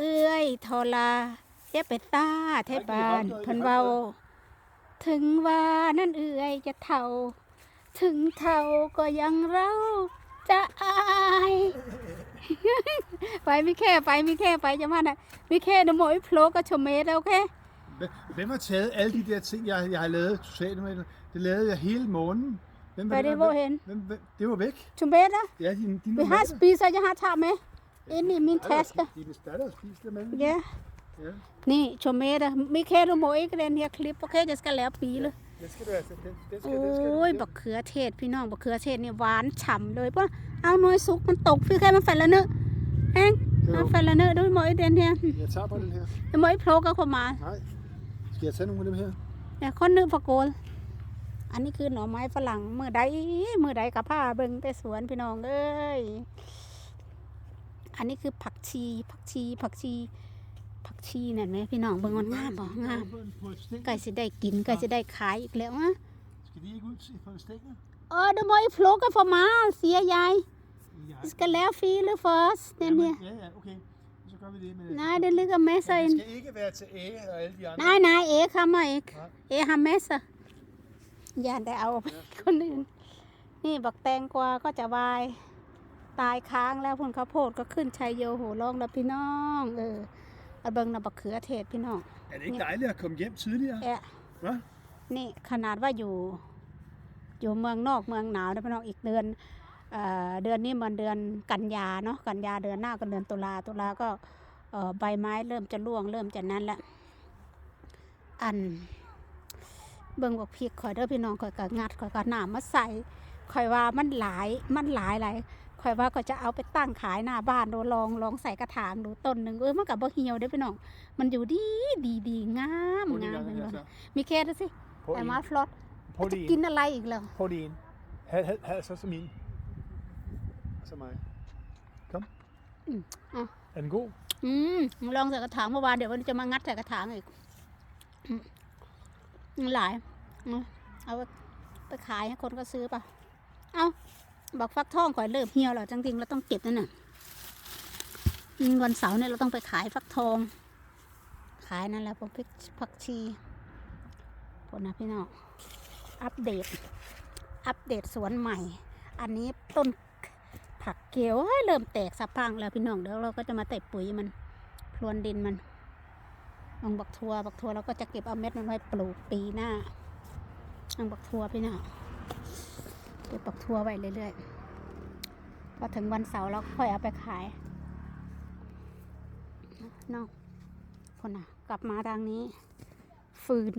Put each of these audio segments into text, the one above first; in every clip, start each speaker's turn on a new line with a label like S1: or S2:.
S1: เอื้อยทอลาเจ็บไปตาเทบานเพิ่นเว้า ถึงว่านั่นเอื้อยจะเท่า ถึงเท่าก็ยังเราจะอายไปไม่แค่ไปไม่แค่ไปจะมาน่ะไม่แค่เดยวหมอยโผล่ก็ชมเมตโอเค
S2: Hvem- Hvem har taget alle de der ting, jeg, jeg har lavet socialt med? Det lavede jeg hele måneden. Hvem,
S1: Hvad er det,
S2: hvem-
S1: hvorhen?
S2: Hvem, hvem, det var væk.
S1: ชมเมตนะ
S2: Ja, de, de,
S1: Vi har spist, og jeg har taget med ind i min taske.
S2: De er spatter og spist det med.
S1: Ja.
S2: ja.
S1: นี่ชมเมตอะไม่แค่ดูโมอีก den her klip โอเคจะสกันแล้วปีเลย
S2: Den skal du altså, den, den
S1: โอ
S2: skal, den skal ้
S1: ย
S2: du
S1: บักเขือเทศพี่น้องบักเขือเทศเนี่ยหวานฉ่ำเลยเพราะเอาหน่วยสุกมันตกพี่แค่มันแฟนละเนอะเองมันแฟนละเนอะด้วยโมอีเดนเฮีย
S2: Jeg tager på den her.
S1: โมอีโผล่ก็เข้ามา
S2: Nej. Skal jeg tage nogle af dem her?
S1: เนี่ยคนหนึงพะโกนอันนี้คือหน่อไม้ฝรั่งมือใดมือใดกับผ้าเบิ่งแต่สวนพี่น้องเอ้ย อันนี้คือผักชี ผักชี ผักชี ผักชีนั่นไหมพี่น้องเบิ่งมันงามบ่งาม
S2: På en, på et stik.
S1: ใกล้สิได้กินใกล้สิได้ขายอีกแล้วอะ
S2: Skal de ikke ud til- på en stikker?
S1: เออเดี๋ยวมอยโผล่ก็ฟอมาเสียยาย
S2: Ja.
S1: สกันแล้วฟรีหรือเฟิร์สเนี่ยเนี่ย
S2: ja, ja, okay. Så gør vi det med...
S1: นายเดินลึกกับเมส
S2: Men
S1: อิน
S2: det skal ikke være til æge og alle de andre.
S1: นายนายเอคำมาเอกเอฮัมเมสอย่าได้เอาไปคนอื่นนี่บักแตงกวาก็จะวาย ตายค้างแล้วพุ่นข้าวโพดก็ขึ้นชัยโยโหร้องแล้วพี่น้องเออเอาเบิ่งนะบักเขือเทศพี่น้อง
S2: Er det ikke dejligt at komme hjem tidligere?
S1: แอะ
S2: Hva?
S1: นี่ขนาดว่าอยู่ อยู่เมืองนอกเมืองหนาวนะพี่น้องอีกเดือนเอ่อเดือนนี้มันเดือนกันยาเนาะกันยาเดือนหน้าก็เดือนตุลาตุลาก็เอ่อใบไม้เริ่มจะร่วงเริ่มจะนั้นละอัน เบิ่งบอกพริกข่อยเด้อพี่น้องข่อยก็งัดข่อยก็หนามาใส่ข่อยว่ามันหลายมันหลายหลาย ข่อยว่าก็จะเอาไปตั้งขายหน้าบ้านดูลองลองใส่กระถางดูต้นหนึ่งเออมันกับบ่เหี่ยวเด้อพี่น้อง มันอยู่ดีดีดีงาม
S2: Prøv lige
S1: งาม
S2: at
S1: เป็น
S2: gøre
S1: บ่
S2: det her, så.
S1: มีเคสดูสิ
S2: Prøv
S1: ไอ้
S2: lige
S1: มา
S2: en.
S1: ฟลอต
S2: Prøv
S1: จะ
S2: lige
S1: กิน
S2: en.
S1: อะไรอีกแล้ว
S2: Prøv lige en. Had, had, had så som en. Så mig. Kom.
S1: Mm. Ah.
S2: Er den god?
S1: อืมลองใส่กระถางเมื่อวานเดี๋ยววันนี้จะมางัดใส่กระถางอีกอืมมันหลายเอาเอาไปขายให้คนก็ซื้อป่ะ เอา บอกฟักทองก่อนเริ่มเหี่ยวแล้วจริงๆเราต้องเก็บนั่นน่ะวันเสาร์เนี่ยเราต้องไปขายฟักทอง ขายนั่นแหละพวกพริกผักชีพวกนะพี่น้องอัปเดต อัปเดตสวนใหม่ อันนี้ต้นผักเกียวเริ่มแตกสะพังแล้วพี่น้องเดี๋ยวเราก็จะมาเตะปุ๋ยมันพรวนดินมันลองบักทัวบักทัวเราก็จะเก็บเอาเม็ดมันไว้ปลูกปีหน้าลองบักทัวพี่น้อง เก็บบักทัวไว้เรื่อยๆ พอถึงวันเสาร์เราค่อยเอาไปขายน้องคนน่ะ กลับมาทางนี้ ฟืน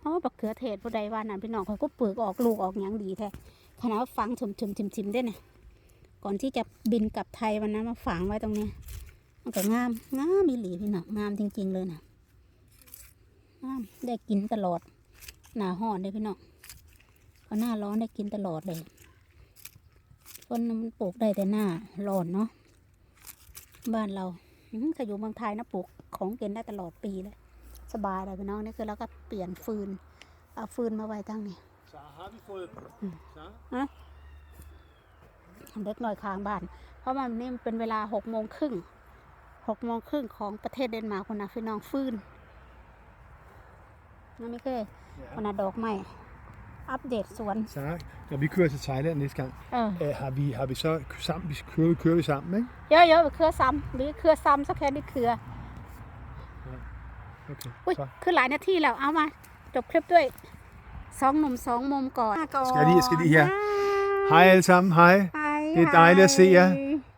S1: โอ้บักเขือเทศผู้ใดว่านั่นพี่น้องเขาก็เปลือกออกลูกออกอย่างดีแท้ขณะว่าฝังชุมชิมๆด้เนี่ยก่อนที่จะบินกลับไทยวันนั้นมาฝังไว้ตรงนี้ มันก็งามงามมีหลีพี่น้องงามจริง ๆ เลยนะงามได้กินตลอดหนาห้อนเลยพี่น้อง พอหน้าร้อนได้กินตลอดเลยคนมันปลูกได้แต่หน้าร้อนเนาะบ้านเราอืมถ้าอยู่เมืองไทยนะปลูกของกินได้ตลอดปีเลย สบายเลยพี่น้องนี่คือเราก็เปลี่ยนฟืน เอาฟืนมาไว้ตั้งนี่
S2: Så har vi fået dem. Så.
S1: เล็กน้อยค้างบ้าน เพราะมันนี่มันเป็นเวลาหกโมงครึ่งหกโมงครึ่งของประเทศเดนมาร์กคนนะพี่น้องฟื้นนั่นไม่เคยคนนะดอกไม้ อัปเดตสวน
S2: Så når vi kører til Thailand næste gang,
S1: เออ
S2: øh, har, vi, har vi så sammen, vi kører, kører vi sammen, ikke?
S1: เยอะเยอะๆเครือซ้ำหรือเครือซ้ำสักแค่นี้เครือ
S2: Okay.
S1: อุ้ย
S2: Så.
S1: คือหลายนาทีแล้วเอามา จบคลิปด้วยสองหนุ่มสองมุมก่อน
S2: Skal jeg lige- skal jeg lige her? Hej alle sammen, hej. Det er dejligt at se jer.